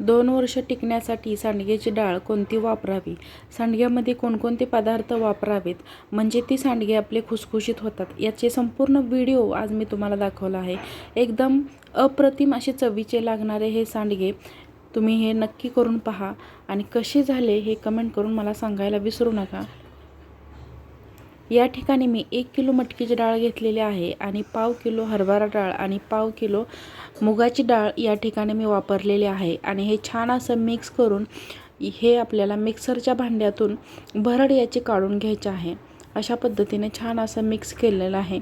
दोन वर्ष टिकण्यासाठी सांडग्याची डाळ कोणती वापरावी? सांडग्यामध्ये कोणकोणते पदार्थ वापरावेत? म्हणजे ती सांडगे आपले खुसखुशीत होतात. याचे संपूर्ण व्हिडिओ आज मी तुम्हाला दाखवला आहे. एकदम अप्रतिम असे चवीचे लागणारे हे सांडगे तुम्ही हे नक्की करून पहा. आणि कसे झाले हे कमेंट करून मला सांगायला विसरू नका. या ठिकाणी मी एक किलो मटकीची डाळ घेतलेली आहे आणि पाव किलो हरभरा डाळ आणि पाव किलो मुगाची डाळ या ठिकाणी मी वापरलेली आहे. आणि हे छान असं मिक्स करून हे आपल्याला मिक्सरच्या भांड्यातून भरड याची काढून घ्यायचे आहे. अशा पद्धतीने छान असं मिक्स केलेलं आहे.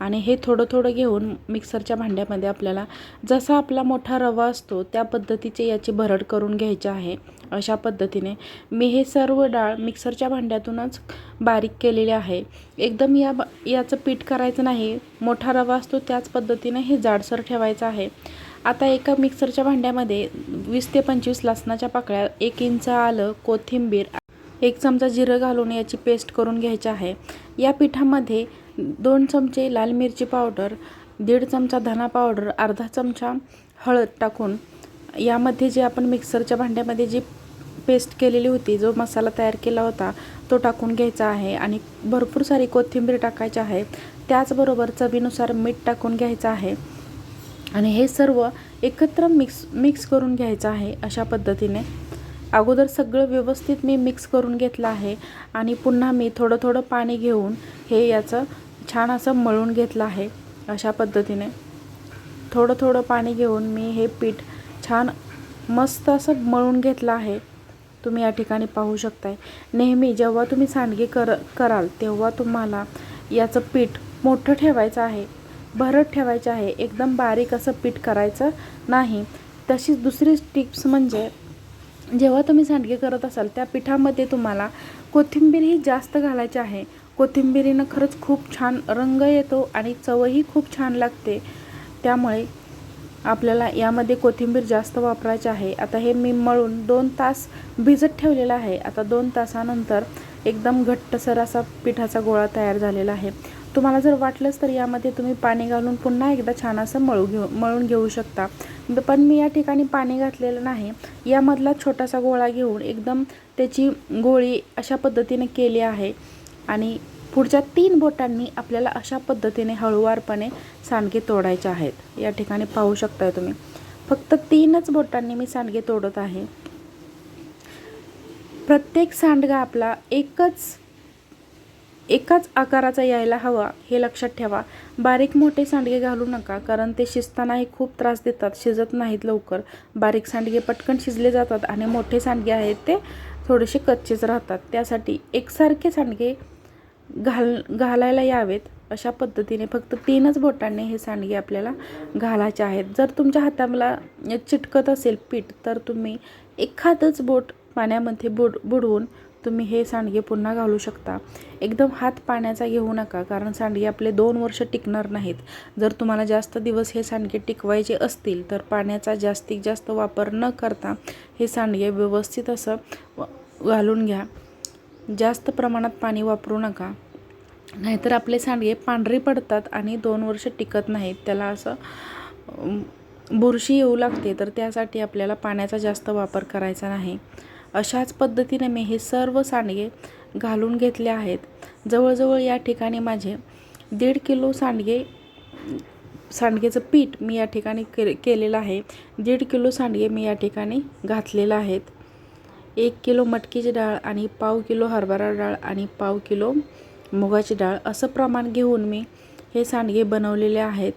आणि हे थोडं थोडं घेऊन मिक्सरच्या भांड्यामध्ये आपल्याला जसा आपला मोठा रवा असतो त्या पद्धतीचे याची भरड करून घ्यायची आहे. अशा पद्धतीने मी हे सर्व डाळ मिक्सरच्या भांड्यातूनच बारीक केलेले आहे. एकदम या याचं पीठ करायचं नाही मोठा रवा असतो त्याच पद्धतीने हे जाडसर ठेवायचं आहे. आता एका मिक्सरच्या भांड्यामध्ये वीस ते पंचवीस लसणाच्या पाकळ्या एक इंच आलं कोथिंबीर एक चमचा जिरं घालून याची पेस्ट करून घ्यायची आहे. या पिठामध्ये दोन चमचे लाल मिरची पावडर दीड चमचा धना पावडर अर्धा चमचा हळद टाकून यामध्ये जे आपण मिक्सरच्या भांड्यामध्ये जी पेस्ट केलेली होती जो मसाला तयार केला होता तो टाकून घ्यायचा आहे आणि भरपूर सारी कोथिंबीर टाकायची आहे. त्याचबरोबर चवीनुसार मीठ टाकून घ्यायचं आहे आणि हे सर्व एकत्र मिक्स मिक्स करून घ्यायचं आहे अशा पद्धतीने. अगोदर सगळं व्यवस्थित मी मिक्स करून घेतलं आहे आणि पुन्हा मी थोडं थोडं पाणी घेऊन हे याचं छान असं मळून घेतलं आहे अशा पद्धतीने. थोडं थोडं पाणी घेऊन मी हे पीठ छान मस्त असं मळून घेतलं आहे. तुम्ही या ठिकाणी पाहू शकताय. नेहमी जेव्हा तुम्ही सांडगे कर कराल तेव्हा तुम्हाला याचं पीठ मोठं ठेवायचं आहे. भरत ठेवायचं आहे. एकदम बारीक असं पीठ करायचं नाही. तशीच दुसरी टिप्स म्हणजे जेव्हा तुम्ही सांडगे करत असाल त्या पिठामध्ये तुम्हाला कोथिंबीर ही जास्त घालायची आहे. कोथिंबिरीनं खरंच खूप छान रंग येतो आणि चवही खूप छान लागते. त्यामुळे आपल्याला यामध्ये कोथिंबीर जास्त वापरायची आहे. आता हे मी मळून दोन तास भिजत ठेवलेलं आहे. आता दोन तासानंतर एकदम घट्टसर असा पिठाचा गोळा तयार झालेला आहे. तुम्हाला जर वाटलंच तर यामध्ये तुम्ही पाणी घालून पुन्हा एकदा छान असं मळू घेऊ मळून घेऊ शकता. पण मी या ठिकाणी पाणी घातलेलं नाही. यामधला छोटासा गोळा घेऊन एकदम त्याची गोळी अशा पद्धतीने केली आहे. आणि पुढच्या तीन बोटांनी आपल्याला अशा पद्धतीने हळूवारपणे सांडगे तोडायचे आहेत. या ठिकाणी पाहू शकताय तुम्ही. फक्त तीनच बोटांनी मी सांडगे तोडत आहे. प्रत्येक सांडगा आपला एकच एकाच आकाराचा यायला हवा हे लक्षात ठेवा. बारीक मोठे सांडगे घालू नका कारण ते शिजतानाही खूप त्रास देतात शिजत नाहीत लवकर. बारीक सांडगे पटकन शिजले जातात आणि मोठे सांडगे आहेत ते थोडेसे कच्चेच राहतात. त्यासाठी एकसारखे सांडगे घाल घालायला यावेत अशा पद्धतीने फक्त तीनच बोटांनी हे सांडगे आपल्याला घालायचे आहेत. जर तुमच्या हाताला चिटकत असेल पीठ तर तुम्ही एखादंच बोट पाण्यामध्ये बुड बुडवून तुम्ही हे सांडगे पुन्हा घालू शकता. एकदम हात पाण्याचा घेऊ नका कारण सांडगे आपले दोन वर्ष टिकणार नाहीत. जर तुम्हाला जास्त दिवस हे सांडगे टिकवायचे असतील तर पाण्याचा जास्तीत जास्त वापर न करता हे सांडगे व्यवस्थित असं घालून घ्या. जास्त प्रमाणात पाणी वापरू नका. नाहीतर आपले सांडगे पांढरे पडतात आणि दोन वर्ष टिकत नाहीत. त्याला असं बुरशी येऊ लागते तर त्यासाठी आपल्याला पाण्याचा जास्त वापर करायचा नाही. अशाच पद्धतीने मी हे सर्व सांडगे घालून घेतले आहेत. जवळजवळ या ठिकाणी माझे दीड किलो सांडगे सांडगेचं पीठ मी या ठिकाणी के केलेलं आहे. दीड किलो सांडगे मी या ठिकाणी घातलेलं आहेत. एक किलो मटकीची डाळ आणि पाव किलो हरभरा डाळ आणि पाव किलो मुगाची डाळ असं प्रमाण घेऊन मी हे सांडगे बनवलेले आहेत.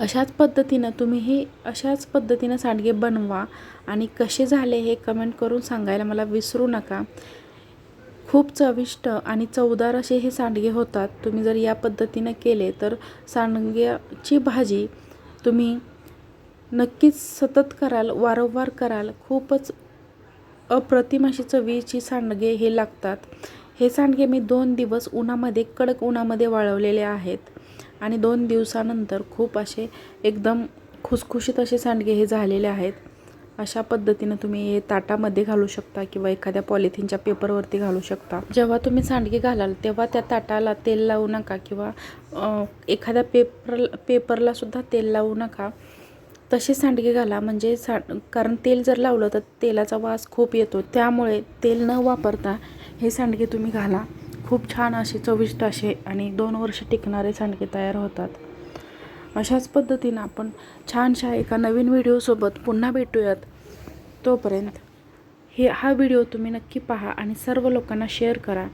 अशाच पद्धतीनं तुम्हीही अशाच पद्धतीनं सांडगे बनवा आणि कसे झाले हे कमेंट करून सांगायला मला विसरू नका. खूप चविष्ट आणि चवदार असे हे सांडगे होतात. तुम्ही जर या पद्धतीनं केले तर सांडग्याची भाजी तुम्ही नक्कीच सतत कराल वारंवार कराल. खूपच अप्रतिम अशी चवीची सांडगे हे लागतात. हे सांडगे मी दोन दिवस उन्हामध्ये कडक उन्हामध्ये वाळवलेले आहेत. आणि दोन दिवसानंतर खूप असे एकदम खुसखुशीत असे सांडगे हे झालेले आहेत. अशा पद्धतीनं तुम्ही हे ताटामध्ये घालू शकता किंवा एखाद्या पॉलिथिनच्या पेपरवरती घालू शकता. जेव्हा तुम्ही सांडगे घालाल तेव्हा त्या ताटाला तेल लावू नका किंवा एखाद्या पेपर पेपरलासुद्धा तेल लावू नका. तसे सांडगे घाला. म्हणजे सांड कारण तेल जर लावलं तर तेलाचा वास खूप येतो. त्यामुळे तेल न वापरता हे सांडगे तुम्ही घाला. खूप छान असे चविष्ट असे आणि दोन वर्ष टिकणारे सांडगे तयार होतात. अशाच पद्धतीनं आपण छानशा एका नवीन व्हिडिओसोबत पुन्हा भेटूयात. तोपर्यंत हे हा व्हिडिओ तुम्ही नक्की पहा आणि सर्व लोकांना शेअर करा.